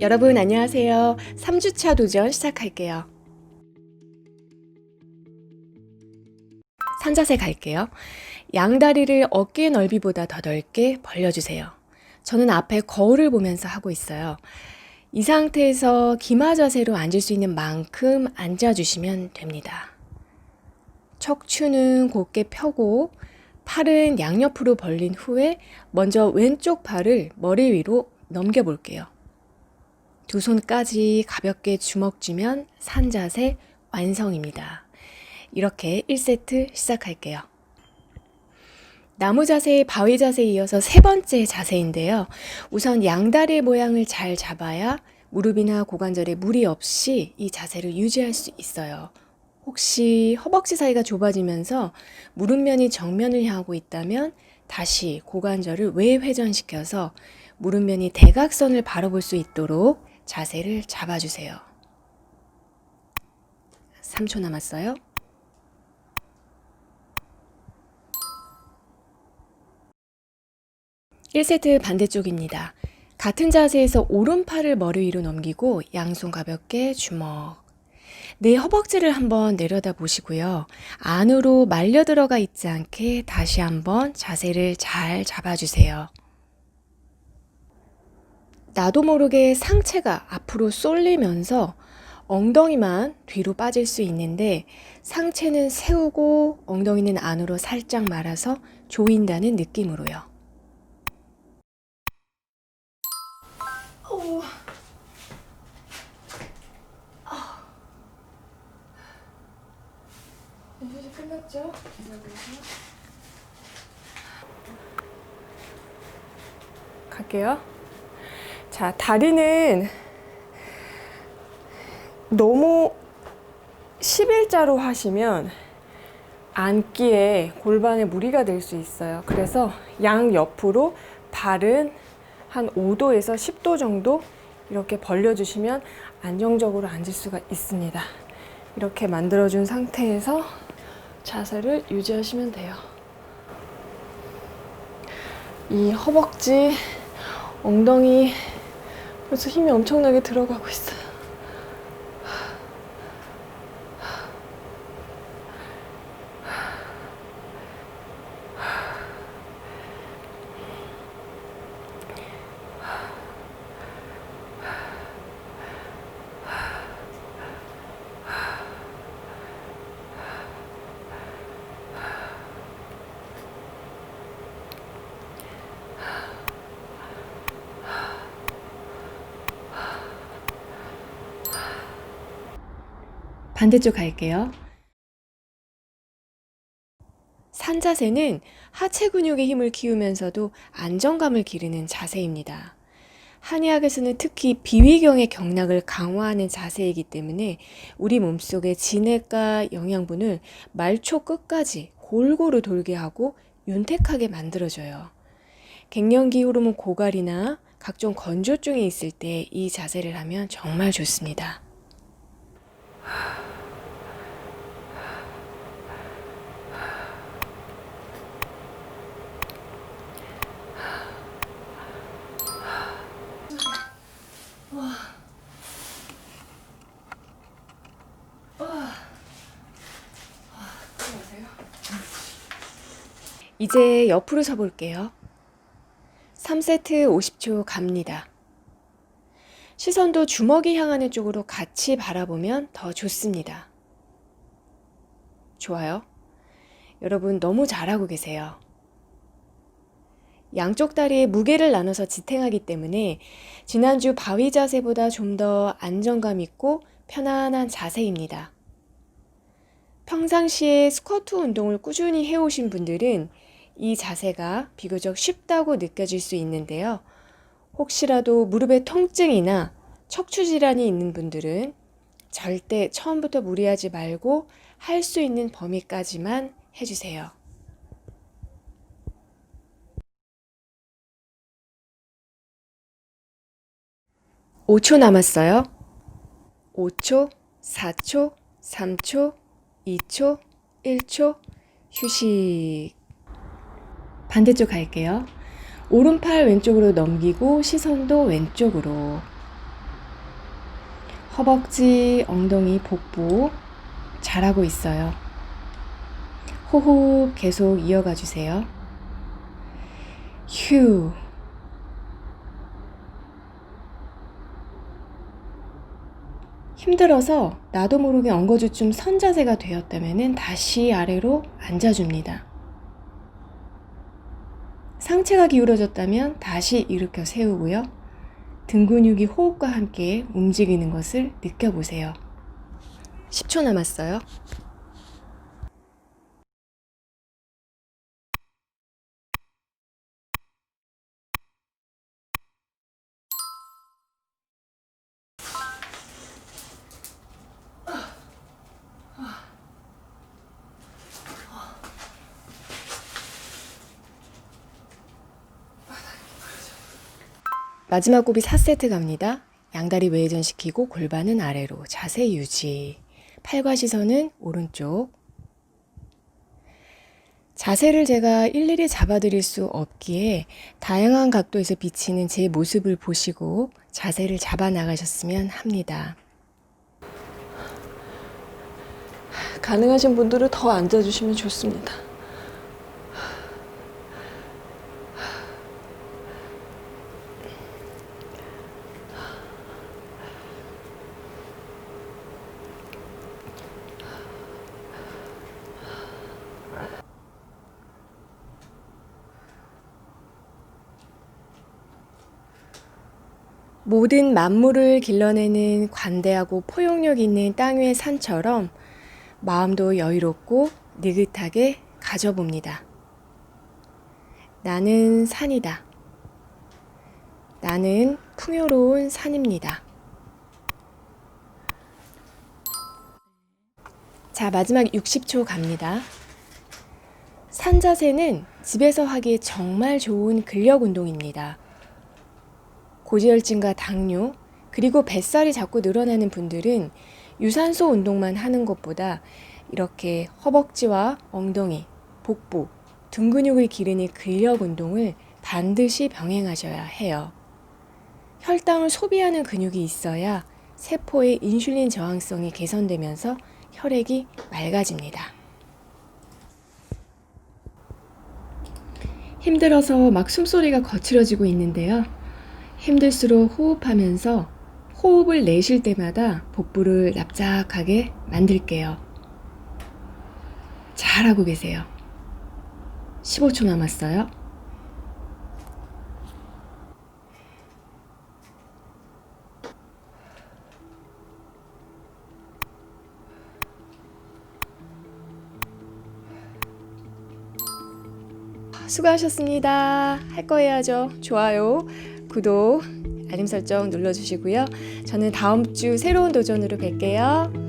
여러분 안녕하세요. 3주차 도전 시작할게요. 산자세 갈게요. 양다리를 어깨 넓이보다 더 넓게 벌려주세요. 저는 앞에 거울을 보면서 하고 있어요. 이 상태에서 기마 자세로 앉을 수 있는 만큼 앉아주시면 됩니다. 척추는 곧게 펴고 팔은 양옆으로 벌린 후에 먼저 왼쪽 팔을 머리 위로 넘겨볼게요. 두 손까지 가볍게 주먹 쥐면 산 자세 완성입니다. 이렇게 1세트 시작할게요. 나무 자세, 바위 자세에 이어서 세 번째 자세인데요. 우선 양다리 모양을 잘 잡아야 무릎이나 고관절에 무리 없이 이 자세를 유지할 수 있어요. 혹시 허벅지 사이가 좁아지면서 무릎면이 정면을 향하고 있다면 다시 고관절을 외회전시켜서 무릎면이 대각선을 바라볼 수 있도록 자세를 잡아주세요. 3초 남았어요. (1) 세트 반대쪽입니다. 같은 자세에서 오른팔을 머리 위로 넘기고 양손 가볍게 주먹. 내 허벅지를 한번 내려다 보시고요. 안으로 말려 들어가 있지 않게 다시 한번 자세를 잘 잡아주세요. 나도 모르게 상체가 앞으로 쏠리면서 엉덩이만 뒤로 빠질 수 있는데 상체는 세우고 엉덩이는 안으로 살짝 말아서 조인다는 느낌으로요. 어. 연습이 끝났죠? 갈게요. 자, 다리는 너무 11자로 하시면 앉기에 골반에 무리가 될 수 있어요. 그래서 양 옆으로 발은 한 5도에서 10도 정도 이렇게 벌려주시면 안정적으로 앉을 수가 있습니다. 이렇게 만들어준 상태에서 자세를 유지하시면 돼요. 이 허벅지, 엉덩이 벌써 힘이 엄청나게 들어가고 있어요. 반대쪽 갈게요. 산자세는 하체 근육의 힘을 키우면서도 안정감을 기르는 자세입니다. 한의학에서는 특히 비위경의 경락을 강화하는 자세이기 때문에 우리 몸속의 진액과 영양분을 말초 끝까지 골고루 돌게 하고 윤택하게 만들어줘요. 갱년기 호르몬 고갈이나 각종 건조증이 있을 때 이 자세를 하면 정말 좋습니다. 이제 옆으로 서볼게요. 3세트 50초 갑니다. 시선도 주먹이 향하는 쪽으로 같이 바라보면 더 좋습니다. 좋아요. 여러분 너무 잘하고 계세요. 양쪽 다리에 무게를 나눠서 지탱하기 때문에 지난주 바위 자세보다 좀 더 안정감 있고 편안한 자세입니다. 평상시에 스쿼트 운동을 꾸준히 해오신 분들은 이 자세가 비교적 쉽다고 느껴질 수 있는데요. 혹시라도 무릎에 통증이나 척추 질환이 있는 분들은 절대 처음부터 무리하지 말고 할 수 있는 범위까지만 해주세요. (5초) 남았어요. (5초) (4초) (3초) (2초) (1초) 휴식. 반대쪽 갈게요. 오른팔 왼쪽으로 넘기고 시선도 왼쪽으로. 허벅지, 엉덩이, 복부 잘하고 있어요. 호흡 계속 이어가 주세요. 휴. 힘들어서 나도 모르게 엉거주춤 선자세가 되었다면 다시 아래로 앉아줍니다. 상체가 기울어졌다면 다시 일으켜 세우고요. 등 근육이 호흡과 함께 움직이는 것을 느껴보세요. 10초 남았어요. 마지막 곱이 4세트 갑니다. 양다리 외전시키고 골반은 아래로 자세 유지. 팔과 시선은 오른쪽. 자세를 제가 일일이 잡아드릴 수 없기에 다양한 각도에서 비치는 제 모습을 보시고 자세를 잡아 나가셨으면 합니다. 가능하신 분들은 더 앉아주시면 좋습니다. 모든 만물을 길러내는 관대하고 포용력 있는 땅 위의 산처럼 마음도 여유롭고 느긋하게 가져봅니다. 나는 산이다. 나는 풍요로운 산입니다. 자, 마지막 60초 갑니다. 산 자세는 집에서 하기 정말 좋은 근력 운동입니다. 고지혈증과 당뇨, 그리고 뱃살이 자꾸 늘어나는 분들은 유산소 운동만 하는 것보다 이렇게 허벅지와 엉덩이, 복부, 등 근육을 기르는 근력 운동을 반드시 병행하셔야 해요. 혈당을 소비하는 근육이 있어야 세포의 인슐린 저항성이 개선되면서 혈액이 맑아집니다. 힘들어서 막 숨소리가 거칠어지고 있는데요. 힘들수록 호흡하면서 호흡을 내쉴 때마다 복부를 납작하게 만들게요. 잘하고 계세요. 15초 남았어요. 수고하셨습니다. 할 거 해야죠. 좋아요, 구독, 알림 설정 눌러주시고요. 저는 다음 주 새로운 도전으로 뵐게요.